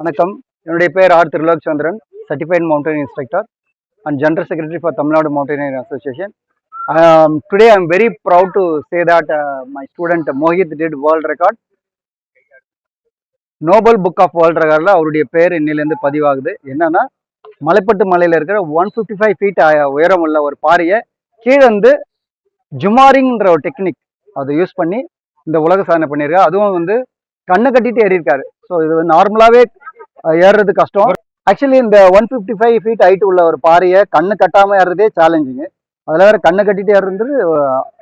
வணக்கம். என்னுடைய பேர் R Thirulok Chandran certified mountain instructor and general secretary for Tamil Nadu mountaineering association today I am very proud to say that my student Mohit did world record noble book of world ரெக்கார்டில் அவருடைய பேர் இன்னிலேருந்து பதிவாகுது. என்னன்னா மலைப்பட்டு மலையில் இருக்கிற one fifty five feet உயரம் உள்ள ஒரு பாறையை கீழே வந்து ஜுமாரிங்ன்ற ஒரு டெக்னிக் அதை யூஸ் பண்ணி இந்த உலக சாதனை பண்ணியிருக்காரு. அதுவும் வந்து கண்ணை கட்டிட்டு ஏறியிருக்காரு. ஸோ இது நார்மலாகவே ஏறுறது கஷ்டம். ஆக்சுவலி இந்த one fifty five feet height உள்ள ஒரு பாறையை கண்ணு கட்டாமல் ஏறுறதே சேலஞ்சிங்கு அதில் வேறு கண்ணை கட்டிட்டு ஏறுறது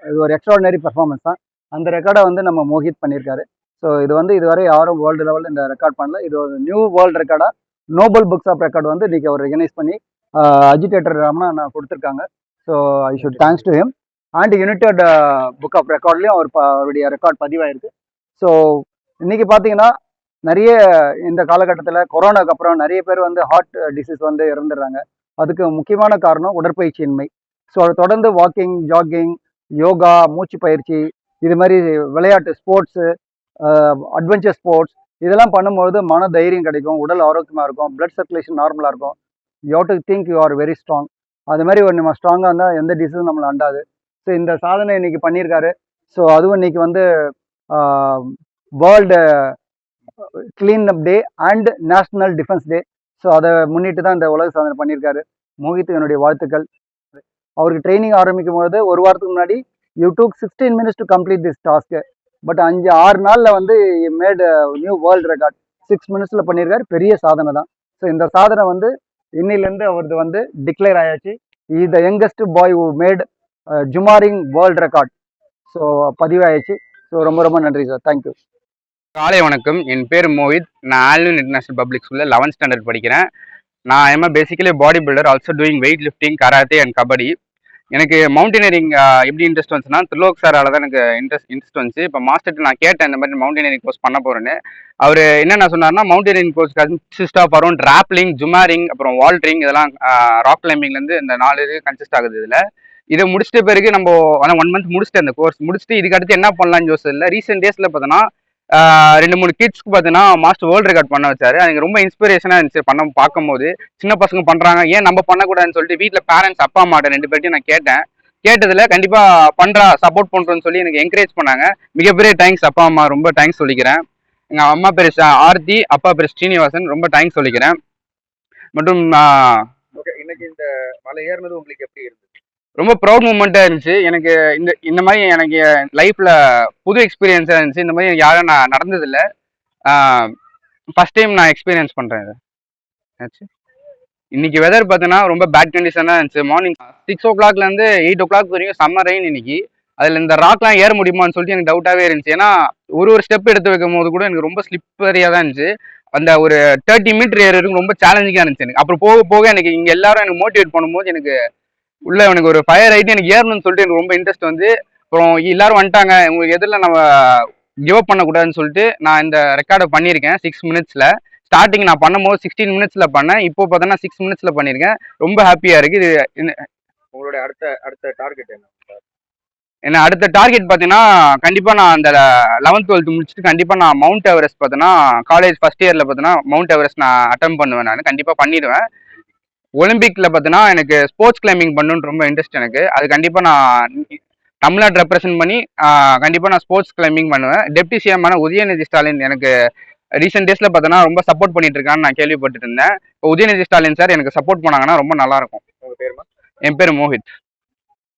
இது ஒரு எக்ஸ்ட்ராடினரி பெர்ஃபார்மன்ஸ் தான். அந்த ரெக்கார்டை வந்து நம்ம மோஹித் பண்ணியிருக்காரு ஸோ இது வந்து இதுவரை யாரும் வேர்ல்டு லெவலில் இந்த ரெக்கார்ட் பண்ணல. இது ஒரு நியூ வேர்ல்டு ரெக்கார்டாக நோபல் புக்ஸ் ஆஃப் ரெக்கார்டு வந்து இன்னைக்கு அவர் ரெகனைஸ் பண்ணி அஜிடேட்டர் ரமணா நான் கொடுத்துருக்காங்க. So I should thanks to him and united book of ரெக்கார்ட்லேயும் அவர் அவருடைய ரெக்கார்ட் பதிவாயிருக்கு. ஸோ இன்னைக்கு பார்த்தீங்கன்னா நிறைய இந்த காலகட்டத்தில் கொரோனாக்கு அப்புறம் நிறைய பேர் வந்து ஹார்ட் டிசீஸ் வந்து இறந்துடுறாங்க. அதுக்கு முக்கியமான காரணம் உடற்பயிற்சியின்மை ஸோ அதை தொடர்ந்து வாக்கிங் ஜாகிங் யோகா மூச்சு பயிற்சி இது மாதிரி விளையாட்டு ஸ்போர்ட்ஸு அட்வென்ச்சர் ஸ்போர்ட்ஸ் இதெல்லாம் பண்ணும்போது மன தைரியம் கிடைக்கும் உடல் ஆரோக்கியமாக இருக்கும் பிளட் சர்க்குலேஷன் நார்மலாக இருக்கும். You do think you are very strong அது மாதிரி ஒரு நம்ம ஸ்ட்ராங்காக இருந்தால் எந்த டிசீஸும் நம்மளை அண்டாது. ஸோ இந்த சாதனை இன்னைக்கு பண்ணியிருக்காரு. ஸோ அதுவும் இன்னைக்கு வந்து world clean up day and national defence day so அதை முன்னிட்டு தான் இந்த உலக சாதனை பண்ணியிருக்காரு. மோஹித் என்னுடைய வாழ்த்துக்கள். அவருக்கு ட்ரைனிங் ஆரம்பிக்கும் போது ஒரு வாரத்துக்கு முன்னாடி you took sixteen minutes to complete this task but அஞ்சு ஆறு நாளில் வந்து made new world record six மினிட்ஸில் பண்ணியிருக்காரு. பெரிய சாதனை தான். ஸோ இந்த சாதனை வந்து இன்னிலேருந்து அவரது வந்து டிக்ளேர் ஆயாச்சு. He the youngest boy who made jumaring world record so பதிவாயிடுச்சு. So ரொம்ப ரொம்ப நன்றி சார் தேங்க்யூ காலை வணக்கம். என் பேர் மோஹித். நான் ஆல்வின் இன்டர்நேஷனல் பப்ளிக் ஸ்கூலில் லெவன்த் ஸ்டாண்டர்ட் படிக்கிறேன். நான் எம்மா basically body builder also doing weight lifting karate and kabaddi எனக்கு மவுண்டனியரிங் எப்படி இன்ட்ரெஸ்ட் வந்துச்சுன்னா திருலோக் சாரால் தான் எனக்கு இன்ட்ரெஸ்ட் இன்ட்ரெஸ்ட் வந்துச்சு. இப்போ மாஸ்டர்ட்டு நான் கேட்டேன் இந்த மாதிரி மவுண்டனியரிங் கோர்ஸ் பண்ண போகிறேன்னு அவர் என்னென்ன சொன்னார்னா mountaineering course consist of around rappelling jumaring அப்புறம் வால்ட்ரிங் இதெல்லாம் ராக் கிளைம்பிங்லேருந்து இந்த நாலு இது கன்சிஸ்ட் ஆகுது இதில். இதை முடிச்சிட்ட பிறகு நம்ம ஆனால் ஒன் மந்த் முடிச்சுட்டு அந்த கோர்ஸ் முடிச்சுட்டு இதுக்கு அடுத்து என்ன பண்ணலாம்னு இல்லை. ரீசெண்ட் டேஸில் பார்த்தோன்னா ரெண்டு மூணு கிட்ஸ்க்கு பார்த்தீங்கன்னா மாஸ்டர் வேர்ல்டு ரெக்கார்ட் பண்ண வச்சாரு. எனக்கு ரொம்ப இன்ஸ்பிரேஷனாக இருந்துச்சு பண்ண பார்க்கும்போது. சின்ன பசங்க பண்ணுறாங்க ஏன் நம்ம பண்ணக்கூடாதுன்னு சொல்லிட்டு வீட்டில் பேரண்ட்ஸ் அப்பா அம்மாட்ட ரெண்டு பேர்ட்டையும் நான் கேட்டேன். கேட்டதில் கண்டிப்பாக பண்ணுறா சப்போர்ட் பண்ணுறோன்னு சொல்லி எனக்கு என்கரேஜ் பண்ணாங்க. மிகப்பெரிய தேங்க்ஸ் அப்பா அம்மா. ரொம்ப தேங்க்ஸ் சொல்லிக்கிறேன். எங்கள் அம்மா பேர் ஆர்த்தி அப்பா பேர் ஸ்ரீனிவாசன். ரொம்ப தேங்க்ஸ் சொல்லிக்கிறேன். மற்றும் ஓகே இன்னைக்கு இந்த மலை ஏறினது உங்களுக்கு எப்படி இருந்தது? ரொம்ப ப்ரௌட் மூமெண்ட்டாக இருந்துச்சு. எனக்கு இந்த இந்த மாதிரி எனக்கு லைஃப்பில் புது எக்ஸ்பீரியன்ஸாக இருந்துச்சு. இந்த மாதிரி எனக்கு யாரும் நான் நடந்ததில்லை. ஃபஸ்ட் டைம் நான் எக்ஸ்பீரியன்ஸ் பண்ணுறேன் இதை. ஆச்சு இன்னைக்கு வெதர் பார்த்தீங்கன்னா ரொம்ப பேட் கண்டிஷனாக இருந்துச்சு. மார்னிங் சிக்ஸ் ஓ கிளாக்லேருந்து எயிட் ஓ கிளாக் வரைக்கும் சம்மர் ரெயின் இன்னைக்கு. அதில் இந்த ராக்லாம் ஏற முடியுமான்னு சொல்லிட்டு எனக்கு டவுட்டாகவே இருந்துச்சு. ஏன்னா ஒரு ஒரு ஸ்டெப் எடுத்து வைக்கும் போது கூட எனக்கு ரொம்ப ஸ்லிப்பரியாக தான் இருந்துச்சு. அந்த ஒரு தேர்ட்டி மீட்டர் ஏறுறதுக்கு ரொம்ப சேலஞ்சிங்காக இருந்துச்சு எனக்கு. அப்புறம் போக போக எனக்கு இங்கே எல்லாரும் எனக்கு மோட்டிவேட் பண்ணும்போது எனக்கு உள்ள எனக்கு ஒரு ஃபயர் ஆகிட்டு எனக்கு ஏறணும்னு சொல்லிட்டு எனக்கு ரொம்ப இன்ட்ரெஸ்ட் வந்து அப்புறம் எல்லாரும் வந்துட்டாங்க. உங்களுக்கு எதிரில் நம்ம கிவ் அப் பண்ணக்கூடாதுன்னு சொல்லிட்டு நான் இந்த ரெக்கார்டை பண்ணியிருக்கேன் சிக்ஸ் மினிட்ஸில் ஸ்டார்டிங் நான் பண்ணும்போது சிக்ஸ்டீன் மினிட்ஸில் பண்ணேன். இப்போ பார்த்தோன்னா சிக்ஸ் மினிட்ஸில் பண்ணியிருக்கேன். ரொம்ப ஹாப்பியாக இருக்குது இது உங்களுடைய அடுத்த அடுத்த டார்கெட் என்ன? என்ன அடுத்த டார்கெட் பார்த்தீங்கன்னா கண்டிப்பாக நான் அந்த லெவன்த் டுவெல்த் முடிச்சுட்டு கண்டிப்பாக நான் மவுண்ட் எவரெஸ்ட் பார்த்தீங்கன்னா காலேஜ் ஃபஸ்ட் இயரில் பார்த்தீங்கன்னா மவுண்ட் எவரெஸ்ட் நான் அட்டம் பண்ணுவேன் நான். கண்டிப்பாக பண்ணிடுவேன். ஒலிம்பிக்கில் பார்த்தீங்கன்னா எனக்கு ஸ்போர்ட்ஸ் கிளைம்பிங் பண்ணணும்னு ரொம்ப இன்ட்ரெஸ்ட் எனக்கு. அது கண்டிப்பாக நான் தமிழ்நாடு ரெப்ரசென்ட் பண்ணி கண்டிப்பாக நான் ஸ்போர்ட்ஸ் கிளைம்பிங் பண்ணுவேன். டெப்டி சிஎம்மான உதயநிதி ஸ்டாலின் எனக்கு ரீசெண்ட் டேஸில் பார்த்தோன்னா ரொம்ப சப்போர்ட் பண்ணிட்டு இருக்கான்னு நான் கேள்விப்பட்டுட்டு இருந்தேன். இப்போ உதயநிதி ஸ்டாலின் சார் எனக்கு சப்போர்ட் பண்ணாங்கன்னா ரொம்ப நல்லா இருக்கும். என் பேர் மோஹித்.